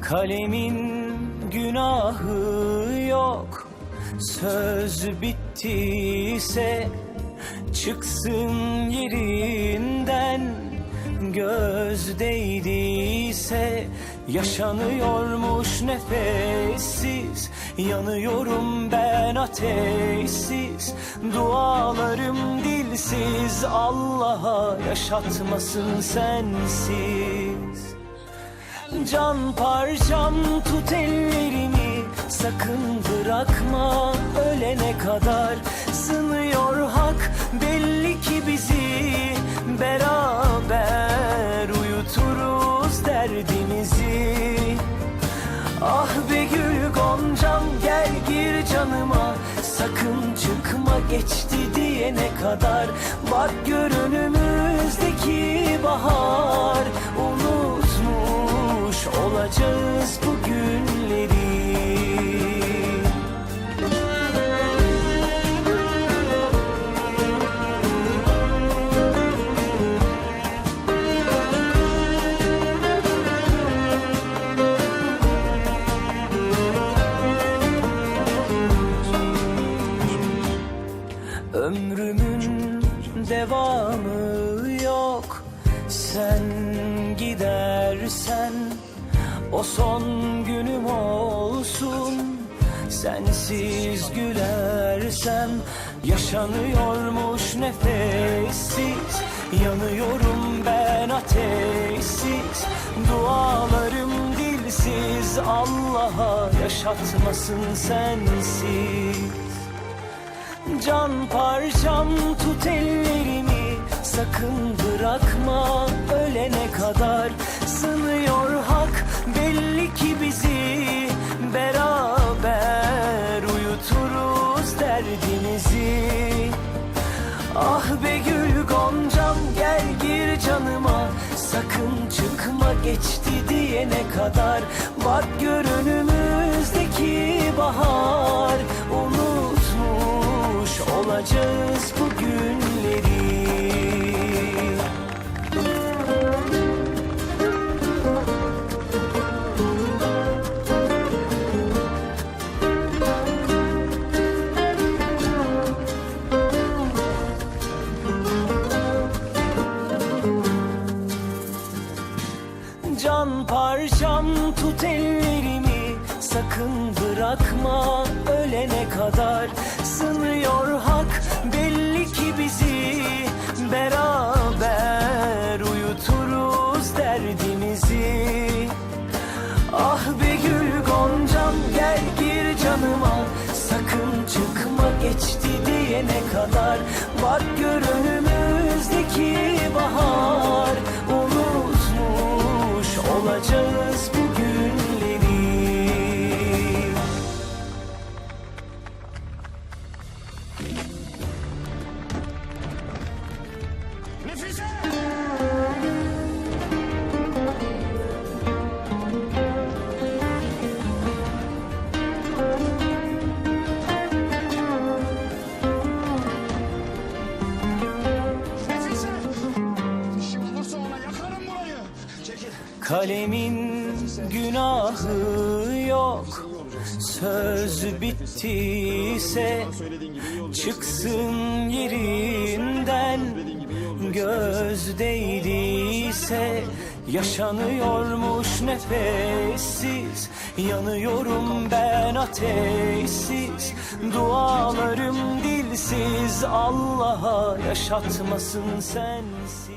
Kalemin günahı yok. Söz bittiyse Çıksın yerinden. Göz değdiyse Yaşanıyormuş nefessiz. Yanıyorum ben ateşsiz. Dualarım dilsiz. Allah'a yaşatmasın sensiz Can parçam tut ellerimi. Sakın bırakma ölene kadar. Sınıyor hak belli ki bizi. Beraber uyuturuz derdimizi. Ah be gül goncam gel gir canıma. Sakın çıkma geçti diyene kadar. Bak gör önümüzdeki bahar. Unutmuş devamı yok. Sen gidersen O son günüm olsun. Sensiz gülersem Yaşanıyormuş nefessiz. Yanıyorum ben ateşsiz. Dualarım dilsiz. Allah'a yaşatmasın sensiz Can parçam tut ellerimi. Sakın bırakma ölene kadar. Sınıyor hak belli ki bizi. Beraber uyuturuz derdimizi. Ah be gül goncam gel gir canıma. Sakın çıkma geçti diyene kadar. Bak gör önümüzdeki bahar. Unutmuş olacağız bu günleri. Can parçam tut ellerimi Sakın bırakma ölene kadar. Sınıyor hak belli ki bizi. Beraber uyuturuz derdimizi. Ah be gül goncam gel gir canıma. Sakın çıkma geçti diyene kadar. Bak gör önümüzdeki bahar Unutmuş olacağız Kalemin günahı yok. Söz bittiyse Çıksın yerinden. Göz değdiyse Yaşanıyormuş nefessiz. Yanıyorum ben ateşsiz. Dualarım dilsiz. Allah'a yaşatmasın sensiz